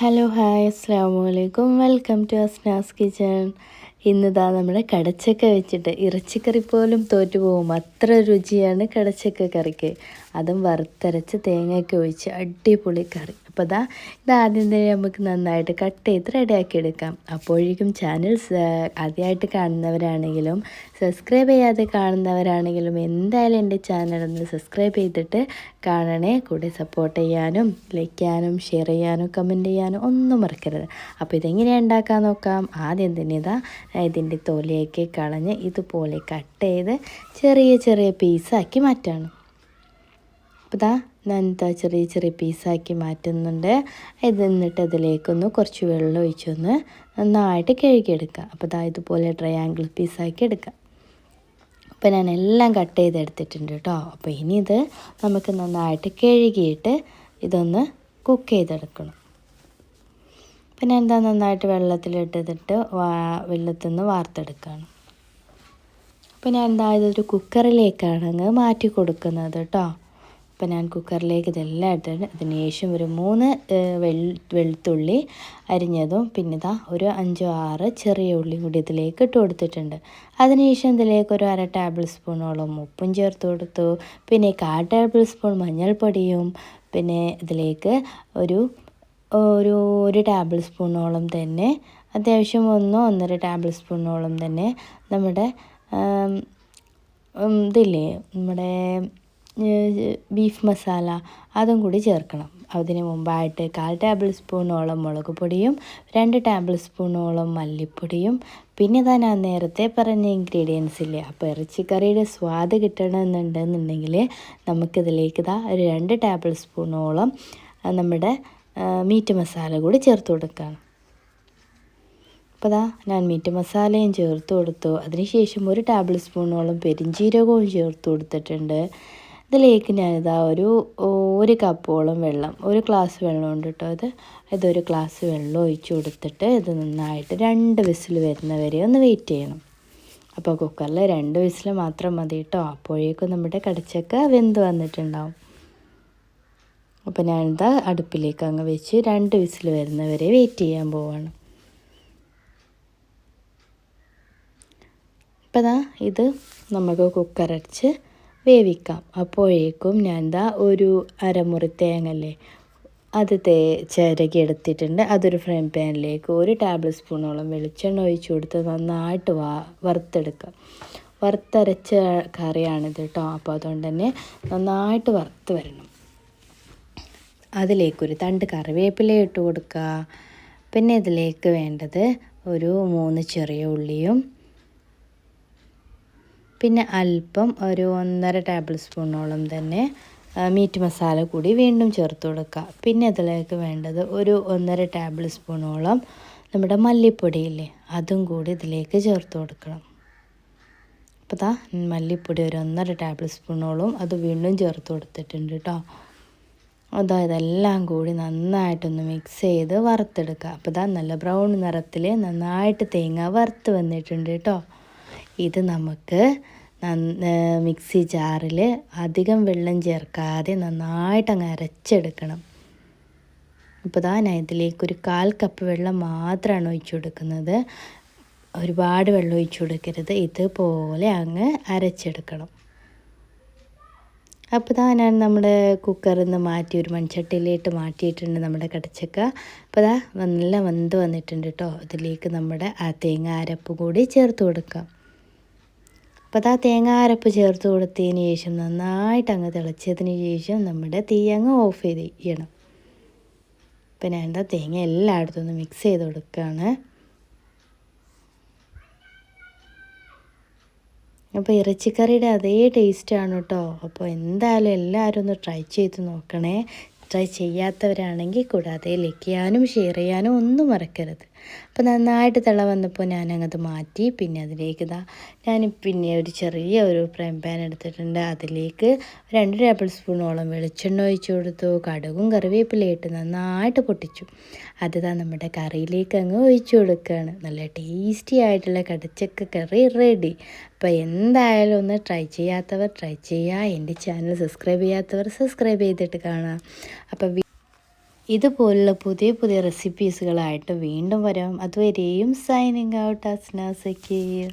Hello hi അസ്സാമു അലൈക്കും welcome to Asnas kitchen ഇന്നിതാ നമ്മുടെ കടച്ചക്ക വെച്ചിട്ട് ഇറച്ചിക്കറി പോലും തോറ്റു പോകും. അത്ര രുചിയാണ് കടച്ചക്ക കറിക്ക്. അതും വറുത്തരച്ച് തേങ്ങയൊക്കെ ഒഴിച്ച് അടിപൊളി കറി. അപ്പോൾ ഇതാ ഇത് ആദ്യം തന്നെ നമുക്ക് നന്നായിട്ട് കട്ട് ചെയ്ത് റെഡിയാക്കി എടുക്കാം. അപ്പോഴേക്കും ചാനൽ ആദ്യമായിട്ട് കാണുന്നവരാണെങ്കിലും സബ്സ്ക്രൈബ് ചെയ്യാതെ കാണുന്നവരാണെങ്കിലും എന്തായാലും എന്റെ ചാനൽ ഒന്ന് സബ്സ്ക്രൈബ് ചെയ്തിട്ട് കാണണേ. കൂടെ സപ്പോർട്ട് ചെയ്യാനും ലൈക്ക് ചെയ്യാനും ഷെയർ ചെയ്യാനും കമന്റ് ചെയ്യാനും ഒന്നും മറക്കരുത്. അപ്പോൾ ഇതെങ്ങനെയാണ് ഉണ്ടാക്കാൻ നോക്കാം? ആദ്യം തന്നെ ഇതാ ഇതിന്റെ തൊലയൊക്കെ കളഞ്ഞ് ഇതുപോലെ കട്ട് ചെയ്ത് ചെറിയ ചെറിയ പീസാക്കി മാറ്റാണ്. അപ്പോൾ ഇതാ ഇതാ ചെറിയ ചെറിയ പീസാക്കി മാറ്റുന്നുണ്ട്. ഇത് എന്നിട്ട് ഇതിലേക്കൊന്ന് കുറച്ച് വെള്ളം ഒഴിച്ചൊന്ന് നന്നായിട്ട് കഴുകിയെടുക്കുക. അപ്പോൾ ഇതാ ഇതുപോലെ ട്രയാങ്കിൾ പീസാക്കി എടുക്കുക അപ്പോൾ ഞാൻ എല്ലാം കട്ട് ചെയ്തെടുത്തിട്ടുണ്ട് കേട്ടോ അപ്പോൾ ഇനി ഇത് നമുക്ക് നന്നായിട്ട് കഴുകിയിട്ട് ഇതൊന്ന് കുക്ക് ചെയ്തെടുക്കണം. പിന്നെ എന്താ നന്നായിട്ട് വെള്ളത്തിലിട്ടിട്ട് വെള്ളത്തിൽ നിന്ന് വാർത്തെടുക്കുകയാണ് അപ്പോൾ ഞാൻ എന്താ ഇതൊരു കുക്കറിലേക്കാണ് അങ്ങ് മാറ്റി കൊടുക്കുന്നത് കേട്ടോ അപ്പോൾ ഞാൻ കുക്കറിലേക്ക് ഇതെല്ലാം ഇട്ടിട്ട് അതിന് ശേഷം ഒരു മൂന്ന് വെളുത്തുള്ളി അരിഞ്ഞതും പിന്നെ ഇതാ ഒരു അഞ്ചോ ആറ് ചെറിയ ഉള്ളി കൂടി ഇതിലേക്ക് ഇട്ട് കൊടുത്തിട്ടുണ്ട്. അതിനുശേഷം ഇതിലേക്ക് ഒരു അര ടേബിൾ സ്പൂണോളം ഉപ്പും ചേർത്ത് കൊടുത്തു. പിന്നെ കാൽ ടേബിൾ സ്പൂൺ മഞ്ഞൾപ്പൊടിയും പിന്നെ ഇതിലേക്ക് ഒരു ഒരു ഒരു ടേബിൾ സ്പൂണോളം തന്നെ അത്യാവശ്യം ഒന്നോ ഒന്നര ടേബിൾ സ്പൂണോളം തന്നെ നമ്മുടെ ഇതില്ലേ നമ്മുടെ ബീഫ് മസാല അതും കൂടി ചേർക്കണം. അതിന് മുമ്പായിട്ട് കാൽ ടേബിൾ സ്പൂണോളം മുളക് പൊടിയും രണ്ട് ടേബിൾ സ്പൂണോളം മല്ലിപ്പൊടിയും. പിന്നെ താൻ ആ നേരത്തെ പറഞ്ഞ ഇൻഗ്രീഡിയൻസ് ഇല്ലേ? അപ്പോൾ ഇറച്ചിക്കറിയുടെ സ്വാദ് കിട്ടണമെന്നുണ്ടെന്നുണ്ടെങ്കിൽ നമുക്കിതിലേക്ക് ഇതാ ഒരു രണ്ട് ടേബിൾ സ്പൂണോളം നമ്മുടെ മീറ്റ് മസാല കൂടി ചേർത്ത് കൊടുക്കാം. അപ്പോൾ ദാ ഞാൻ മീറ്റ് മസാലയും ചേർത്ത് കൊടുത്തു. അതിനുശേഷം ഒരു ടേബിൾ സ്പൂണോളം പെരിഞ്ചീരകവും ചേർത്ത് കൊടുത്തിട്ടുണ്ട്. ഇതിലേക്ക് ഞാനിതാ ഒരു ഒരു കപ്പോളം വെള്ളം ഒരു ഗ്ലാസ് വെള്ളം ഉണ്ട് കേട്ടോ അത് ഇതൊരു ഗ്ലാസ് വെള്ളം ഒഴിച്ചു കൊടുത്തിട്ട് ഇത് നന്നായിട്ട് രണ്ട് വിസിൽ വരുന്നവരെ ഒന്ന് വെയിറ്റ് ചെയ്യണം. അപ്പോൾ കുക്കറിൽ രണ്ട് വിസിൽ മാത്രം മതി കേട്ടോ. അപ്പോഴേക്കും നമ്മുടെ കടച്ചക്ക വെന്ത് വന്നിട്ടുണ്ടാവും. അപ്പോൾ ഞാനിതാ അടുപ്പിലേക്ക് അങ്ങ് വെച്ച് രണ്ട് വിസിൽ വരുന്നവരെ വെയിറ്റ് ചെയ്യാൻ പോവാണ്. അപ്പോൾ ഇതാ ഇത് നമുക്ക് കുക്കറടിച്ച് വേവിക്കാം. അപ്പോഴേക്കും ഞാൻ എന്താ ഒരു അരമുറി തേങ്ങല്ലേ അത് തേ ചിരകി എടുത്തിട്ടുണ്ട്. അതൊരു ഫ്രൈ പാനിലേക്ക് ഒരു ടേബിൾ സ്പൂണോളം വെളിച്ചെണ്ണ ഒഴിച്ച് കൊടുത്ത് നന്നായിട്ട് വാ വറുത്തെടുക്കാം. വറുത്തരച്ച കറിയാണിത് കേട്ടോ അപ്പോൾ അതുകൊണ്ട് തന്നെ നന്നായിട്ട് വറുത്ത് വരണം. അതിലേക്കൊരു തണ്ട് കറിവേപ്പില ഇട്ട് കൊടുക്കുക പിന്നെ ഇതിലേക്ക് വേണ്ടത് ഒരു മൂന്ന് ചെറിയ ഉള്ളിയും പിന്നെ അല്പം ഒരു ഒന്നര ടേബിൾ സ്പൂണോളം തന്നെ മീറ്റ് മസാല കൂടി വീണ്ടും ചേർത്ത് കൊടുക്കുക. പിന്നെ അതിലേക്ക് വേണ്ടത് ഒരു ഒന്നര ടേബിൾ സ്പൂണോളം നമ്മുടെ മല്ലിപ്പൊടിയില്ലേ അതും കൂടി ഇതിലേക്ക് ചേർത്ത് കൊടുക്കണം. അപ്പോൾ ദാ മല്ലിപ്പൊടി ഒരു ഒന്നര ടേബിൾ സ്പൂണോളം അത് വീണ്ടും ചേർത്ത് കൊടുത്തിട്ടുണ്ട് കേട്ടോ അതാ ഇതെല്ലാം കൂടി നന്നായിട്ടൊന്ന് മിക്സ് ചെയ്ത് വറുത്തെടുക്കുക. അപ്പോൾ ഇതാ നല്ല ബ്രൗൺ നിറത്തിൽ നന്നായിട്ട് തേങ്ങ വറുത്ത് വന്നിട്ടുണ്ട് കേട്ടോ ഇത് നമുക്ക് മിക്സി ജാറിൽ അധികം വെള്ളം ചേർക്കാതെ നന്നായിട്ട് അങ്ങ് അരച്ചെടുക്കണം. ഇപ്പോൾ ഇതാ ഞാൻ ഇതിലേക്ക് ഒരു കാൽ കപ്പ് വെള്ളം മാത്രമാണ് ഒഴിച്ചു കൊടുക്കുന്നത്. ഒരുപാട് വെള്ളം ഒഴിച്ചു കൊടുക്കരുത്. ഇതുപോലെ അങ്ങ് അരച്ചെടുക്കണം. അപ്പോൾ ഇതാ ഞാൻ നമ്മുടെ കുക്കറിൽ നിന്ന് മാറ്റി ഒരു മൺചട്ടിയിലേക്ക് മാറ്റിയിട്ടുണ്ട് നമ്മുടെ കടച്ചക്ക. അപ്പോൾ ഇതാ നല്ല വെന്ത് വന്നിട്ടുണ്ട് കേട്ടോ ഇതിലേക്ക് നമ്മുടെ ആ തേങ്ങ അരപ്പ് കൂടി ചേർത്ത് കൊടുക്കാം. അപ്പോൾ അതാ തേങ്ങ അരപ്പ് ചേർത്ത് കൊടുത്തതിന് ശേഷം നന്നായിട്ട് അങ്ങ് തിളച്ചതിന് ശേഷം നമ്മുടെ തീ അങ്ങ് ഓഫ് ചെയ്ത് ചെയ്യണം അപ്പം ഞാൻ എന്താ തേങ്ങ എല്ലായിടത്തും ഒന്ന് മിക്സ് ചെയ്ത് കൊടുക്കുകയാണ് അപ്പോൾ ഇറച്ചിക്കറിയുടെ അതേ ടേസ്റ്റാണ് കേട്ടോ. അപ്പോൾ എന്തായാലും എല്ലാവരും ഒന്ന് ട്രൈ ചെയ്ത് നോക്കണേ. ട്രൈ ചെയ്യാത്തവരാണെങ്കിൽ കൂടാതെ ലൈക്ക് ചെയ്യാനും ഷെയർ ചെയ്യാനും ഒന്നും മറക്കരുത്. അപ്പോൾ നന്നായിട്ട് തിള വന്നപ്പോൾ ഞാനങ്ങത് മാറ്റി. പിന്നെ അതിലേക്ക് ഇതാ ഞാൻ പിന്നെ ഒരു ചെറിയ ഒരു ഫ്രൈ പാൻ എടുത്തിട്ടുണ്ട്. അതിലേക്ക് രണ്ട് ടേബിൾ സ്പൂണോളം വെളിച്ചെണ്ണ ഒഴിച്ചു കൊടുത്തു. കടുകും കറിവേപ്പിലയിട്ട് നന്നായിട്ട് പൊട്ടിച്ചു. അതിതാ നമ്മുടെ കറിയിലേക്ക് അങ്ങ് ഒഴിച്ചു കൊടുക്കുകയാണ് നല്ല ടേസ്റ്റി ആയിട്ടുള്ള കടച്ചക്ക കറി റെഡി. അപ്പോൾ എന്തായാലും ഒന്ന് ട്രൈ ചെയ്യാത്തവർ ട്രൈ ചെയ്യുക. എന്റെ ചാനൽ സബ്സ്ക്രൈബ് ചെയ്യാത്തവർ സബ്സ്ക്രൈബ് ചെയ്തിട്ട് കാണാം. അപ്പോൾ ഇതുപോലുള്ള പുതിയ പുതിയ റെസിപ്പീസുകളായിട്ട് വീണ്ടും വരാം. അതുവരെയും സൈനിങ് ഔട്ട് അസ്നാസക്കീർ